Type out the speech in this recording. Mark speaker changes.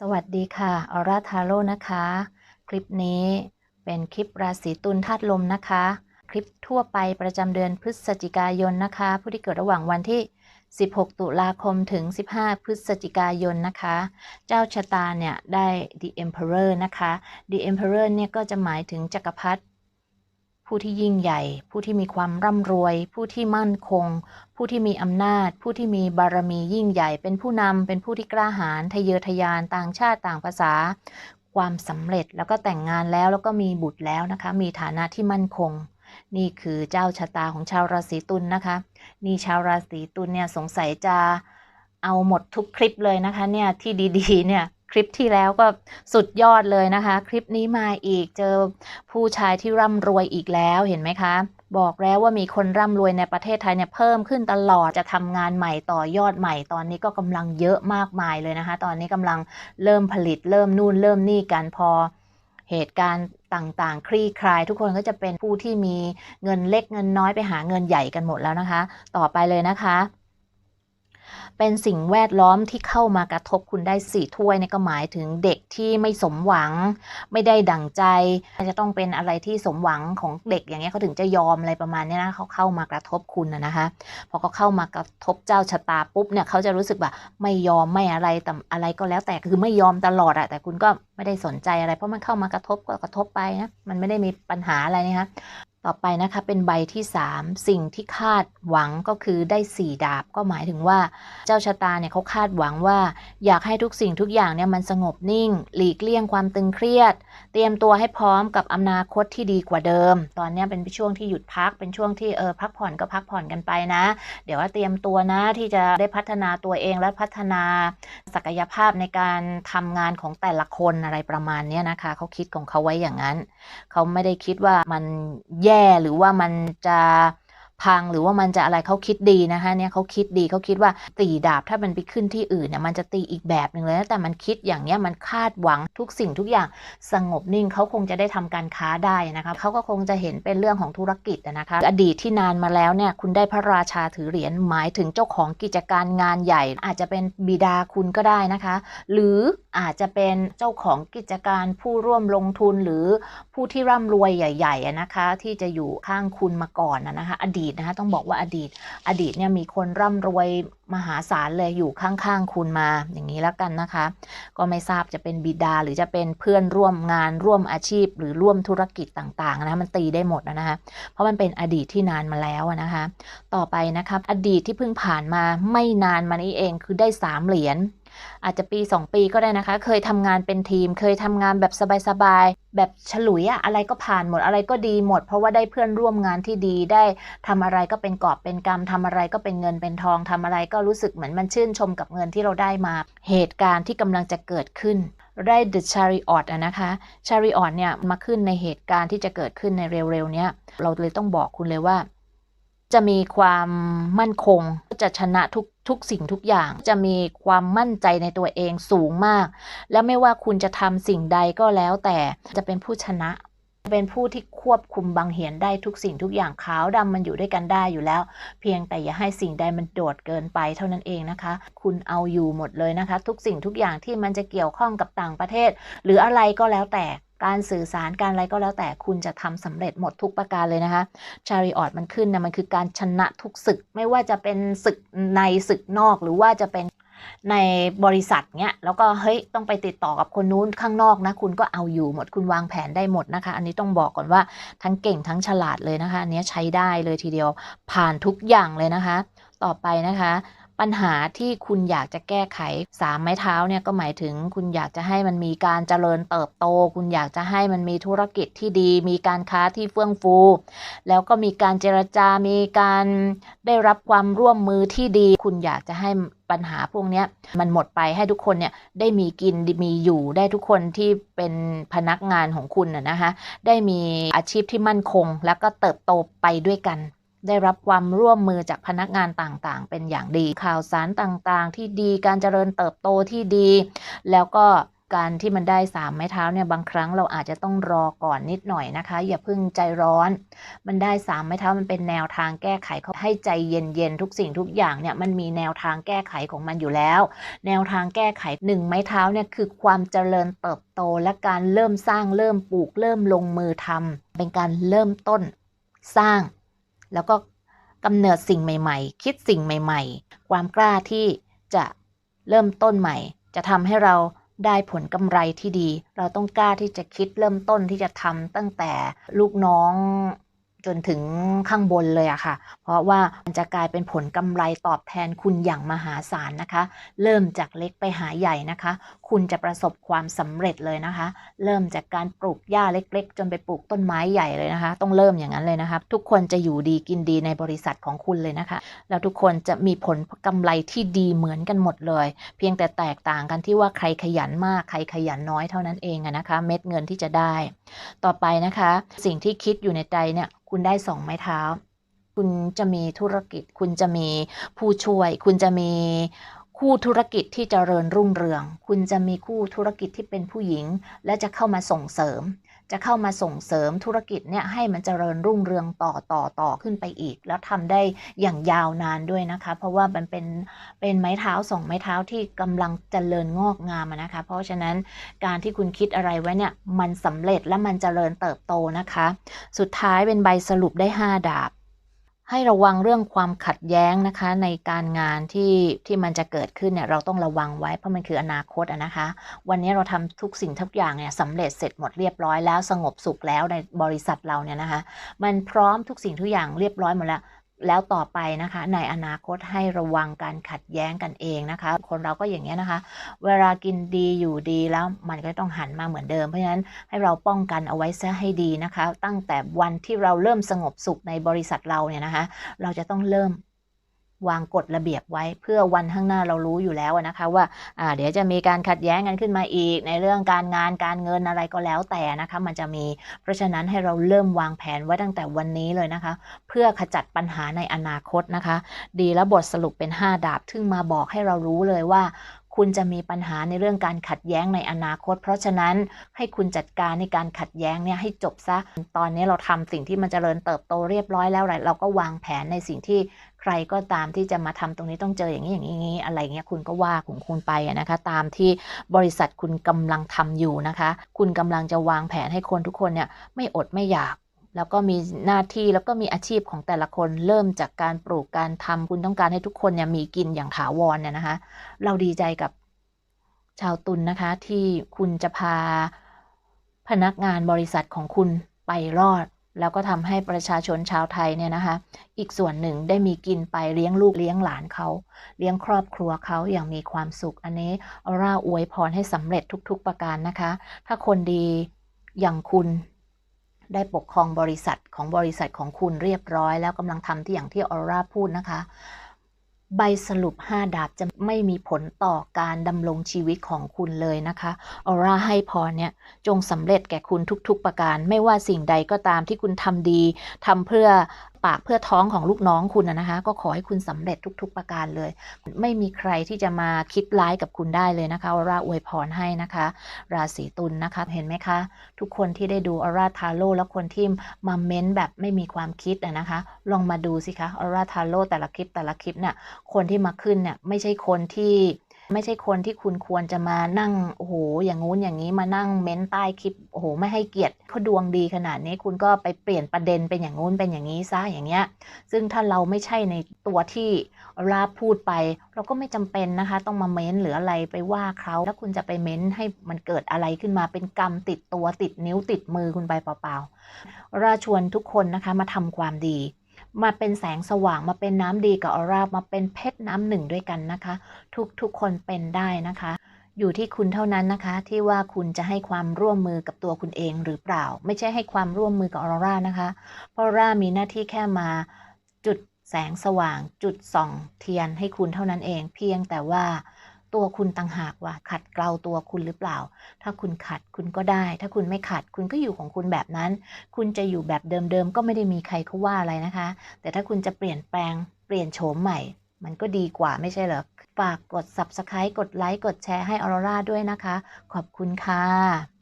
Speaker 1: สวัสดีค่ะ ออร่าทาโร่นะคะ คลิปนี้เป็นคลิปราศีตุลธาตุลมนะคะ คลิปทั่วไปประจำเดือนพฤศจิกายนนะคะ ผู้ที่เกิดระหว่างวันที่ 16 ตุลาคมถึง 15 พฤศจิกายนนะคะ เจ้าชะตาเนี่ยได้ The Emperor นะคะ The Emperor เนี่ยก็จะหมายถึงจักรพรรดิ ผู้ที่ยิ่งใหญ่ ผู้ที่มีความร่ำรวย ผู้ที่มั่นคง ผู้ที่มีอำนาจ ผู้ที่มีบารมียิ่งใหญ่ เป็นผู้นำเป็นผู้ที่กล้าหาญทะเยอทะยานต่างชาติต่างภาษา ความสำเร็จแล้วก็แต่งงานแล้วแล้วก็มีบุตรแล้วนะคะ มีฐานะที่มั่นคง นี่คือเจ้าชะตาของชาวราศีตุลนนะคะ นี่ชาวราศีตุลเนี่ยสงสัยจะเอาหมดทุกคลิปเลยนะคะเนี่ยที่ดีๆเนี่ย คลิปที่แล้วก็สุดยอดเลยนะคะ คลิปนี้มาอีกเจอผู้ชายที่ร่ำรวยอีกแล้วเห็นไหมคะ บอกแล้วว่ามีคนร่ำรวยในประเทศไทยเนี่ยเพิ่มขึ้นตลอดจะทำงานใหม่ต่อยอดใหม่ตอนนี้ก็กำลังเยอะมากมายเลยนะคะ ตอนนี้กำลังเริ่มผลิตเริ่มนู่นเริ่มนี่กันพอเหตุการณ์ต่างๆ คลี่คลาย ทุกคนก็จะเป็นผู้ที่มีเงินเล็กเงินน้อยไปหาเงินใหญ่กันหมดแล้วนะคะ ต่อไปเลยนะคะ เป็นสิ่งแวดล้อมที่เข้ามากระทบคุณได้สี่ถ้วยเนี่ยก็หมายถึงเด็กที่ไม่สมหวัง ไม่ได้ดั่งใจจะต้องเป็นอะไรที่สมหวังของเด็กอย่างเงี้ยเขาถึงจะยอมอะไรประมาณนี้นะเขาเข้ามากระทบคุณนะนะคะพอเขาเข้ามากระทบเจ้าชะตาปุ๊บเนี่ยเขาจะรู้สึกว่าไม่ยอมไม่อะไรแต่อะไรก็แล้วแต่คือไม่ยอมตลอดอะแต่คุณก็ไม่ได้สนใจอะไร เพราะมันเข้ามากระทบก็กระทบไปนะมันไม่ได้มีปัญหาอะไรนะคะ ต่อไปนะคะเป็นใบที่ 3 สิ่งที่คาดหวังก็คือได้ 4 ดาบ ก็หมายถึงว่าเจ้าชะตาเนี่ยเขาคาดหวังว่า อยากให้ทุกสิ่งทุกอย่างเนี่ยมันสงบนิ่ง หลีกเลี่ยงความตึงเครียด เตรียมตัวให้พร้อมกับอนาคตที่ดีกว่าเดิม ตอนนี้เป็นช่วงที่หยุดพักเป็นช่วงที่เออพักผ่อนก็พักผ่อนกันไปนะ เดี๋ยวว่าเตรียมตัวนะที่จะได้พัฒนาตัวเองและพัฒนาศักยภาพในการทำงานของแต่ละคนอะไรประมาณนี้นะคะเขาคิดของเขาไว้อย่างนั้นเขาไม่ได้คิดว่ามันแย่หรือว่ามันจะพังหรือว่ามันจะอะไรเขาคิดดีนะคะเนี่ยเขาคิดดีเขาคิดว่าตีดาบถ้ามันไปขึ้นที่อื่นเนี่ยมันจะตีอีกแบบหนึ่งเลยนะแต่มันคิดอย่างเนี้ยมันคาดหวังทุกสิ่งทุกอย่างสงบนิ่งเขาคงจะได้ทำการค้าได้นะคะเขาก็คงจะเห็นเป็นเรื่องของธุรกิจนะคะอดีตที่นานมาแล้วเนี่ยคุณได้พระราชาถือเหรียญหมายถึงเจ้าของกิจการงานใหญ่ อาจจะเป็นบิดาคุณก็ได้นะคะ หรือ อาจจะเป็นเจ้าของกิจการผู้ร่วมลงทุนหรือผู้ที่ร่ำรวยใหญ่ๆนะคะ ที่จะอยู่ข้างคุณมาก่อนนะคะ อดีตนะคะต้องบอกว่าอดีต อดีตเนี่ยมีคนร่ำรวยมหาศาลเลยอยู่ข้างๆคุณมาอย่างนี้แล้วกันนะคะ ก็ไม่ทราบจะเป็นบิดาหรือจะเป็นเพื่อนร่วมงานร่วมอาชีพ หรือร่วมธุรกิจต่างๆนะมันตีได้หมดนะคะเพราะมันเป็นอดีตที่นานมาแล้วนะคะ ต่อไปนะคะอดีตที่เพิ่งผ่านมาไม่นานมานี้เองคือได้สามเหรียญ อาจจะปี 2 ปีก็ได้นะคะ เคยทำงานเป็นทีม เคยทำงานแบบสบายๆ แบบฉลุยอะอะไรก็ผ่านหมดอะไรก็ดีหมด เพราะว่าได้เพื่อนร่วมงานที่ดีได้ทำอะไรก็เป็นกอบเป็นกรรมทำอะไรก็เป็นเงินเป็นทองทำอะไรก็รู้สึกเหมือนมันชื่นชมกับเงินที่เราได้มา เหตุการณ์ที่กำลังจะเกิดขึ้นได้ The Chariot อะนะคะ Chariot เนี่ยมาขึ้นในเหตุการณ์ที่จะเกิดขึ้นในเร็วๆเนี้ยเราเลยต้องบอกคุณเลยว่า จะมีความมั่นคงจะชนะทุก ทุกสิ่งทุกอย่างจะมีความมั่นใจในตัวเองสูงมาก และไม่ว่าคุณจะทำสิ่งใดก็แล้วแต่จะเป็นผู้ชนะ เป็นผู้ที่ควบคุมบังเหียนได้ทุกสิ่งทุกอย่างขาวดำมันอยู่ด้วยกันได้อยู่แล้ว เพียงแต่อย่าให้สิ่งใดมันโดดเกินไปเท่านั้นเองนะคะ คุณเอาอยู่หมดเลยนะคะ ทุกสิ่งทุกอย่างที่มันจะเกี่ยวข้องกับต่างประเทศ หรืออะไรก็แล้วแต่ การสื่อสารการอะไรก็แล้วแต่คุณจะทำสำเร็จหมดทุกประการเลยนะคะชาริออตมันขึ้นนะมันคือการชนะทุกศึก ไม่ว่าจะเป็นศึกในศึกนอกหรือว่าจะเป็นในบริษัทเนี้ยแล้วก็เฮ้ยต้องไปติดต่อกับคนนู้นข้างนอกนะ คุณก็เอาอยู่หมดคุณวางแผนได้หมดนะคะ อันนี้ต้องบอกก่อนว่าทั้งเก่งทั้งฉลาดเลยนะคะอันนี้ใช้ได้เลยทีเดียวผ่านทุกอย่างเลยนะคะ ต่อไปนะคะ ปัญหาที่คุณอยากจะแก้ไขสามไม้เท้าเนี่ยก็หมายถึงคุณอยากจะให้มันมีการเจริญเติบโต คุณอยากจะให้มันมีธุรกิจที่ดี มีการค้าที่เฟื่องฟู แล้วก็มีการเจรจา มีการได้รับความร่วมมือที่ดี คุณอยากจะให้ปัญหาพวกนี้มันหมดไปให้ทุกคนเนี่ยได้มีกินมีอยู่ได้ทุกคนที่เป็นพนักงานของคุณนะนะคะได้มีอาชีพที่มั่นคง แล้วก็เติบโตไปด้วยกัน ได้รับความร่วมมือจากพนักงานต่างๆ เป็นอย่างดี ข่าวสารต่างๆ ที่ดีการเจริญเติบโตที่ดี แล้วก็การที่มันได้สามไม้เท้าเนี่ยบางครั้งเราอาจจะต้องรอก่อนนิดหน่อยนะคะ อย่าเพิ่งใจร้อน มันได้สามไม้เท้ามันเป็นแนวทางแก้ไขเขาให้ใจเย็นๆทุกสิ่งทุกอย่างเนี่ยมันมีแนวทางแก้ไขของมันอยู่แล้ว แนวทางแก้ไขหนึ่งไม้เท้าเนี่ยคือความเจริญเติบโต และการเริ่มสร้างเริ่มปลูกเริ่มลงมือทำเป็นการเริ่มต้นสร้าง แล้วก็กำเนิดสิ่งใหม่ ๆ คิดสิ่งใหม่ ๆ ความกล้าที่จะเริ่มต้นใหม่ จะทำให้เราได้ผลกำไรที่ดี เราต้องกล้าที่จะคิดเริ่มต้นที่จะทำตั้งแต่ลูกน้อง จนถึงข้างบนเลยอะค่ะ เพราะว่ามันจะกลายเป็นผลกำไรตอบแทนคุณอย่างมหาศาลนะคะ เริ่มจากเล็กไปหาใหญ่นะคะ คุณจะประสบความสำเร็จเลยนะคะ เริ่มจากการปลูกหญ้าเล็ก ๆ จนไปปลูกต้นไม้ใหญ่เลยนะคะ ต้องเริ่มอย่างนั้นเลยนะคะทุกคนจะอยู่ดีกินดีในบริษัทของคุณเลยนะคะ แล้วทุกคนจะมีผลกำไรที่ดีเหมือนกันหมดเลย เพียงแต่แตกต่างกันที่ว่าใครขยันมากใครขยันน้อยเท่านั้นเองอะนะคะ เม็ดเงินที่จะได้ ต่อไปนะคะ สิ่งที่คิดอยู่ในใจเนี่ยคุณได้สองไม้เท้า คุณจะมีธุรกิจ คุณจะมีผู้ช่วย คุณจะมีคู่ธุรกิจที่จเจริญรุ่งเรือง คุณจะมีคู่ธุรกิจที่เป็นผู้หญิง และจะเข้ามาส่งเสริม จะเข้ามาส่งเสริมธุรกิจเนี่ยให้มันเจริญรุ่งเรืองต่อต่อต่อขึ้นไปอีก แล้วทำได้อย่างยาวนานด้วยนะคะ เพราะว่ามันเป็นเป็นไม้เท้าสองไม้เท้าที่กำลังเจริญงอกงามนะคะ เพราะฉะนั้นการที่คุณคิดอะไรไว้เนี่ยมันสำเร็จและมันเจริญเติบโตนะคะ สุดท้ายเป็นใบสรุปได้ 5 ดาบ ให้ระวังเรื่องความขัดแย้งนะคะ ในการงานที่ที่มันจะเกิดขึ้นเนี่ยเราต้องระวังไว้เพราะมันคืออนาคตอะนะคะ วันนี้เราทำทุกสิ่งทุกอย่างเนี่ยสำเร็จเสร็จหมดเรียบร้อยแล้วสงบสุขแล้วในบริษัทเราเนี่ยนะคะ มันพร้อมทุกสิ่งทุกอย่างเรียบร้อยหมดแล้ว แล้วต่อไปนะคะ ในอนาคตให้ระวังการขัดแย้งกันเองนะคะ คนเราก็อย่างเงี้ยนะคะ เวลากินดีอยู่ดีแล้วมันก็ต้องหันมาเหมือนเดิม เพราะฉะนั้นให้เราป้องกันเอาไว้ซะให้ดีนะคะ ตั้งแต่วันที่เราเริ่มสงบสุขในบริษัทเราเนี่ยนะคะ เราจะต้องเริ่ม วางกฎระเบียบไว้เพื่อวันข้างหน้าเรารู้อยู่แล้วนะคะว่าเดี๋ยวจะมีการขัดแย้งกันขึ้นมาอีก ในเรื่องการงานการเงินอะไรก็แล้วแต่นะคะมันจะมีเพราะฉะนั้นให้เราเริ่มวางแผนไว้ตั้งแต่วันนี้เลยนะคะ เพื่อขจัดปัญหาในอนาคตนะคะ ดีแล้วบทสรุปเป็น 5 ดาบซึ่งมาบอกให้เรารู้เลยว่า คุณจะมีปัญหาในเรื่องการขัดแย้งในอนาคต เพราะฉะนั้นให้คุณจัดการในการขัดแย้งเนี่ยให้จบซะ ตอนนี้เราทำสิ่งที่มันจเจริญเติบโตเรียบร้อยแล้วเราก็วางแผนในสิ่งที่ใครก็ตามที่จะมาทำตรงนี้ต้องเจออย่างนี้อย่างนี้อะไรเงี้ยคุณก็ว่าของคุณไปนะคะ ตามที่บริษัทคุณกำลังทำอยู่นะคะ คุณกำลังจะวางแผนให้คนทุกคนเนี่ยไม่อดไม่อยาก แล้วก็มีหน้าที่แล้วก็มีอาชีพของแต่ละคนเริ่มจากการปลูกการทำคุณต้องการให้ทุกคนเนี่ยมีกินอย่างถาวรเนี่ยนะคะ เราดีใจกับชาวตุนนะคะ ที่คุณจะพาพนักงานบริษัทของคุณไปรอด แล้วก็ทำให้ประชาชนชาวไทยเนี่ยนะคะ อีกส่วนหนึ่งได้มีกินไปเลี้ยงลูกเลี้ยงหลานเขา เลี้ยงครอบครัวเขาอย่างมีความสุข อันนี้อร่าอวยพรให้สำเร็จทุก ๆ ประการนะคะ ถ้าคนดีอย่างคุณ ได้ปกครองบริษัทของบริษัทของคุณเรียบร้อย แล้วกำลังทำที่อย่างที่ออร่าพูดนะคะ ใบสรุป 5 ดาบจะไม่มีผลต่อการดำรงชีวิตของคุณเลยนะคะออร่าให้พรเนี่ยจงสำเร็จแก่คุณทุก ๆ ประการ ไม่ว่าสิ่งใดก็ตามที่คุณทำดีทำเพื่อ ปากเพื่อท้องของลูกน้องคุณนะคะ ก็ขอให้คุณสำเร็จทุก ๆ ประการเลย ไม่มีใครที่จะมาคิดร้ายกับคุณได้เลยนะคะออร่าอวยพรให้นะคะ ราศีตุลนนะคะ เห็นไหมคะ ทุกคนที่ได้ดูออร่าทาโร่แล้วคนที่มาเม้นแบบไม่มีความคิดนะคะ ลองมาดูสิคะออร่าทาโร่แต่ละคลิปแต่ละคลิปเนี่ยคนที่มาขึ้นเนี่ยไม่ใช่คนที่ ไม่ใช่คนที่คุณควรจะมานั่งโอ้โหอย่างงู้นอย่างนี้มานั่งเม้นใต้คลิปโอ้โหไม่ให้เกียรติเขาดวงดีขนาดนี้คุณก็ไปเปลี่ยนประเด็นเป็นอย่างงู้นเป็นอย่างนี้ซะอย่างเงี้ย ซึ่งถ้าเราไม่ใช่ในตัวที่ราพูดไป เราก็ไม่จำเป็นนะคะ ต้องมาเม้นหรืออะไรไปว่าเขาแล้วคุณจะไปเม้นให้มันเกิดอะไรขึ้นมาเป็นกรรมติดตัวติดนิ้วติดมือคุณไปเปล่าๆราชวนทุกคนนะคะมาทำความดี มาเป็นแสงสว่างมาเป็นน้ำดีกับออร่ามาเป็นเพชรน้ำหนึ่งด้วยกันนะคะ ทุกทุกคนเป็นได้นะคะ อยู่ที่คุณเท่านั้นนะคะ ที่ว่าคุณจะให้ความร่วมมือกับตัวคุณเองหรือเปล่า ไม่ใช่ให้ความร่วมมือกับออร่านะคะ เพราะออร่ามีหน้าที่แค่มาจุดแสงสว่างจุดส่องเทียนให้คุณเท่านั้นเอง เพียงแต่ว่า ตัวคุณต่างหากว่าขัดเกลาตัวคุณหรือเปล่า ถ้าคุณขัดคุณก็ได้ ถ้าคุณไม่ขัดคุณก็อยู่ของคุณแบบนั้น คุณจะอยู่แบบเดิมๆก็ไม่ได้มีใครเขาว่าอะไรนะคะ แต่ถ้าคุณจะเปลี่ยนแปลงเปลี่ยนโฉมใหม่ มันก็ดีกว่าไม่ใช่เหรอฝากกด subscribe กดไลค์กดแชร์ให้ออร่าด้วยนะคะ ขอบคุณค่ะ